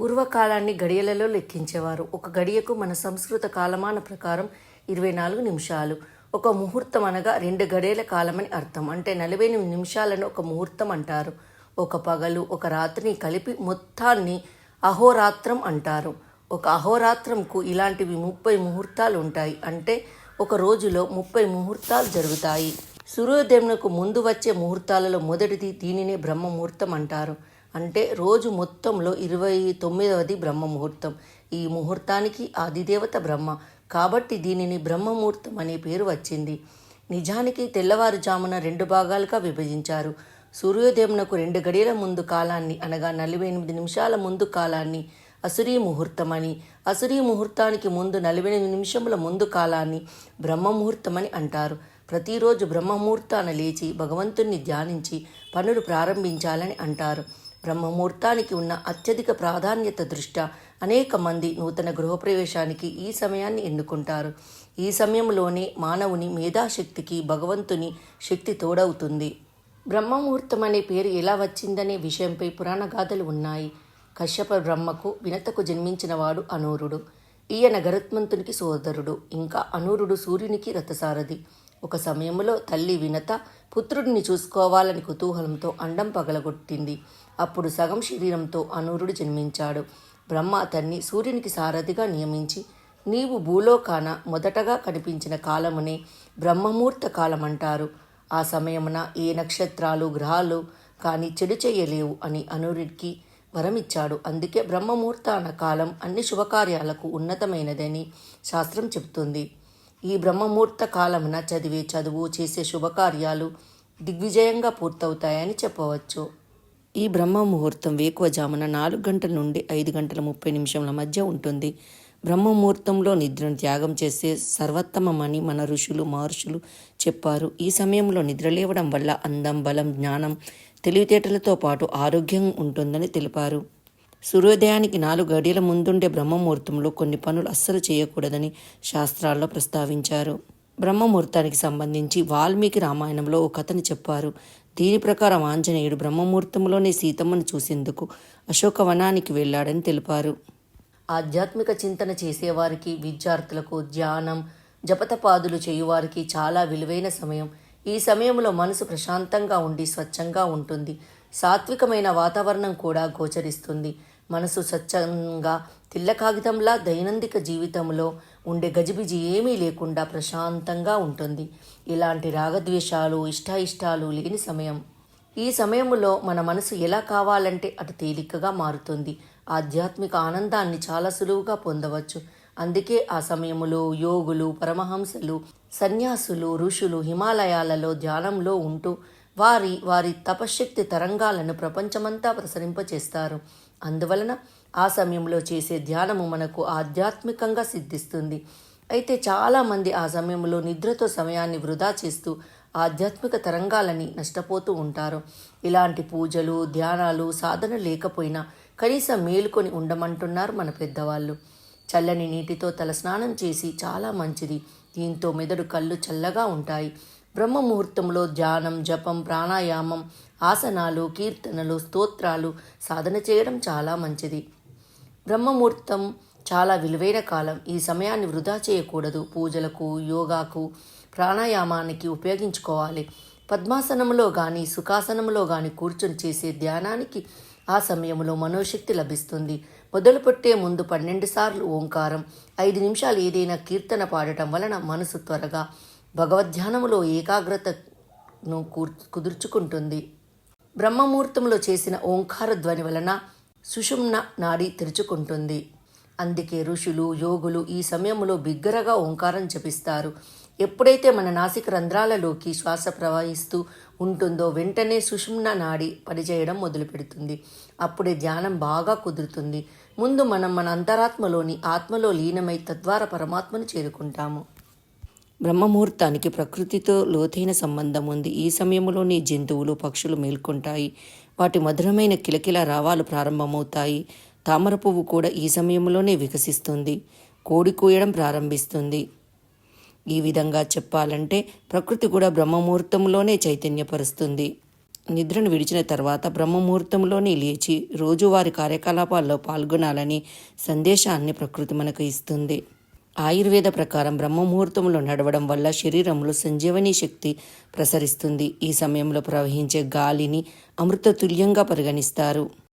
పూర్వకాలాన్ని గడియలలో లెక్కించేవారు. ఒక గడియకు మన సంస్కృత కాలమాన ప్రకారం ఇరవై నాలుగు నిమిషాలు. ఒక ముహూర్తం అనగా రెండు గడియల కాలమని అర్థం. అంటే నలభై ఎనిమిది నిమిషాలను ఒక ముహూర్తం అంటారు. ఒక పగలు ఒక రాత్రిని కలిపి మొత్తాన్ని అహోరాత్రం అంటారు. ఒక అహోరాత్రంకు ఇలాంటివి ముప్పై ముహూర్తాలు ఉంటాయి. అంటే ఒక రోజులో ముప్పై ముహూర్తాలు జరుగుతాయి. సూర్యోదయంకు ముందు వచ్చే ముహూర్తాలలో మొదటిది దీనినే బ్రహ్మ ముహూర్తం అంటారు. అంటే రోజు మొత్తంలో ఇరవై తొమ్మిదవది బ్రహ్మ ముహూర్తం ఈ ముహూర్తానికి ఆదిదేవత బ్రహ్మ. కాబట్టి దీనిని బ్రహ్మముహూర్తం అనే పేరు వచ్చింది. నిజానికి తెల్లవారుజామున రెండు భాగాలుగా విభజించారు. సూర్యోదయమునకు రెండు గడియల ముందు కాలాన్ని అనగా నలభై ఎనిమిది నిమిషాల ముందు కాలాన్ని అసురీ ముహూర్తమని అసురీ ముహూర్తానికి ముందు నలభై ఎనిమిది నిమిషముల ముందు కాలాన్ని బ్రహ్మముహూర్తమని అంటారు. ప్రతిరోజు బ్రహ్మముహూర్తాన లేచి భగవంతుణ్ణి ధ్యానించి పనులు ప్రారంభించాలని అంటారు. బ్రహ్మముహూర్తానికి ఉన్న అత్యధిక ప్రాధాన్యత దృష్ట్యా అనేక మంది నూతన గృహప్రవేశానికి ఈ సమయాన్ని ఎన్నుకుంటారు. ఈ సమయంలోనే మానవుని మేధాశక్తికి భగవంతుని శక్తి తోడవుతుంది. బ్రహ్మముహూర్తం అనే పేరు ఎలా వచ్చిందనే విషయంపై పురాణ గాథలు ఉన్నాయి. కశ్యప బ్రహ్మకు వినతకు జన్మించినవాడు అనూరుడు. ఈయన గరుత్మంతునికి సోదరుడు. ఇంకా అనూరుడు సూర్యునికి రథసారథి. ఒక సమయంలో తల్లి వినత పుత్రుడిని చూసుకోవాలని కుతూహలంతో అండం పగలగొట్టింది. అప్పుడు సగం శరీరంతో అనూరుడు జన్మించాడు. బ్రహ్మ అతన్ని సూర్యునికి సారథిగా నియమించి నీవు భూలోకాన మొదటగా కనిపించిన కాలమునే బ్రహ్మముహూర్త కాలం అంటారు ఆ సమయమున ఏ నక్షత్రాలు గ్రహాలు కానీ చెడు చేయలేవు అని అనూరుడికి వరమిచ్చాడు. అందుకే బ్రహ్మముహూర్తాన కాలం అన్ని శుభకార్యాలకు ఉన్నతమైనదని శాస్త్రం చెబుతుంది. ఈ బ్రహ్మముహూర్త కాలమున చదివే చదువు చేసే శుభకార్యాలు దిగ్విజయంగా పూర్తవుతాయని చెప్పవచ్చు. ఈ బ్రహ్మ ముహూర్తం వేకువజామున నాలుగు గంటల నుండి ఐదు గంటల ముప్పై నిమిషంల మధ్య ఉంటుంది. బ్రహ్మ ముహూర్తంలో నిద్రను త్యాగం చేస్తే సర్వోత్తమమని మన ఋషులు మహర్షులు చెప్పారు. ఈ సమయంలో నిద్రలేవడం వల్ల అందం బలం జ్ఞానం తెలివితేటలతో పాటు ఆరోగ్యం ఉంటుందని తెలిపారు. సూర్యోదయానికి నాలుగు గడియల ముందుండే బ్రహ్మముహూర్తంలో కొన్ని పనులు అస్సలు చేయకూడదని శాస్త్రాల్లో ప్రస్తావించారు. బ్రహ్మముహూర్తానికి సంబంధించి వాల్మీకి రామాయణంలో ఒక కథని చెప్పారు. దీని ప్రకారం ఆంజనేయుడు బ్రహ్మముహూర్తంలోనే సీతమ్మను చూసేందుకు అశోకవనానికి వెళ్ళాడని తెలిపారు. ఆధ్యాత్మిక చింతన చేసేవారికి విద్యార్థులకు ధ్యానం జపతపాదులు చేయువారికి చాలా విలువైన సమయం. ఈ సమయంలో మనసు ప్రశాంతంగా ఉండి స్వచ్ఛంగా ఉంటుంది. సాత్వికమైన వాతావరణం కూడా గోచరిస్తుంది. మనసు స్వచ్ఛంగా తిల్ల కాగితంలా దైనందిక జీవితంలో ఉండే గజిబిజి ఏమీ లేకుండా ప్రశాంతంగా ఉంటుంది. ఇలాంటి రాగద్వేషాలు ఇష్టాయిష్టాలు లేని సమయం. ఈ సమయంలో మన మనసు ఎలా కావాలంటే అటు తేలికగా మారుతుంది. ఆధ్యాత్మిక ఆనందాన్ని చాలా సులువుగా పొందవచ్చు. అందుకే ఆ సమయంలో యోగులు పరమహంసలు సన్యాసులు ఋషులు హిమాలయాలలో ధ్యానంలో ఉంటూ వారి వారి తపశ్శక్తి తరంగాలను ప్రపంచమంతా ప్రసరింపచేస్తారు. అందువలన ఆ సమయంలో చేసే ధ్యానము మనకు ఆధ్యాత్మికంగా సిద్ధిస్తుంది. అయితే చాలామంది ఆ సమయంలో నిద్రతో సమయాన్ని వృధా చేస్తూ ఆధ్యాత్మిక తరంగాలని నష్టపోతూ ఉంటారు. ఇలాంటి పూజలు ధ్యానాలు సాధన లేకపోయినా కనీసం మేలుకొని ఉండమంటున్నారు మన పెద్దవాళ్ళు. చల్లని నీటితో తలస్నానం చేసి చాలా మంచిది. దీంతో మెదడు కళ్ళు చల్లగా ఉంటాయి. బ్రహ్మ ముహూర్తంలో ధ్యానం జపం ప్రాణాయామం ఆసనాలు కీర్తనలు స్తోత్రాలు సాధన చేయడం చాలా మంచిది. బ్రహ్మముహూర్తం చాలా విలువైన కాలం. ఈ సమయాన్ని వృధా చేయకూడదు. పూజలకు యోగాకు ప్రాణాయామానికి ఉపయోగించుకోవాలి. పద్మాసనంలో కానీ సుఖాసనంలో కానీ కూర్చొని చేసే ధ్యానానికి ఆ సమయంలో మనోశక్తి లభిస్తుంది. మొదలుపెట్టే ముందు పన్నెండు సార్లు ఓంకారం ఐదు నిమిషాలు ఏదైనా కీర్తన పాడటం వలన మనసు త్వరగా భగవద్ధ్యానంలో ఏకాగ్రతను కూర్చు కుదుర్చుకుంటుంది. బ్రహ్మముహూర్తంలో చేసిన ఓంకార ధ్వని వలన సుషుమ్న నాడి తెరుచుకుంటుంది. అందుకే ఋషులు యోగులు ఈ సమయంలో బిగ్గరగా ఓంకారం జపిస్తారు. ఎప్పుడైతే మన నాసిక రంధ్రాలలోకి శ్వాస ప్రవహిస్తూ ఉంటుందో వెంటనే సుషుమ్న నాడి పనిచేయడం మొదలు పెడుతుంది అప్పుడే ధ్యానం బాగా కుదురుతుంది. ముందు మనం మన అంతరాత్మలోని ఆత్మలో లీనమై తద్వారా పరమాత్మను చేరుకుంటాము. బ్రహ్మముహూర్తానికి ప్రకృతితో లోతైన సంబంధం ఉంది. ఈ సమయంలోనే జంతువులు పక్షులు మేల్కొంటాయి. వాటి మధురమైన కిలకిల రావాలు ప్రారంభమవుతాయి. తామర పువ్వు కూడా ఈ సమయంలోనే వికసిస్తుంది. కోడి కూయడం ప్రారంభిస్తుంది. ఈ విధంగా చెప్పాలంటే ప్రకృతి కూడా బ్రహ్మముహూర్తంలోనే చైతన్యపరుస్తుంది. నిద్రను విడిచిన తర్వాత బ్రహ్మముహూర్తంలోనే లేచి రోజువారి కార్యకలాపాల్లో పాల్గొనాలని సందేశాన్ని ప్రకృతి మనకు ఇస్తుంది. ఆయుర్వేద ప్రకారం బ్రహ్మముహూర్తంలో నడవడం వల్ల శరీరంలో సంజీవని శక్తి ప్రసరిస్తుంది. ఈ సమయంలో ప్రవహించే గాలిని అమృత తుల్యంగా పరిగణిస్తారు.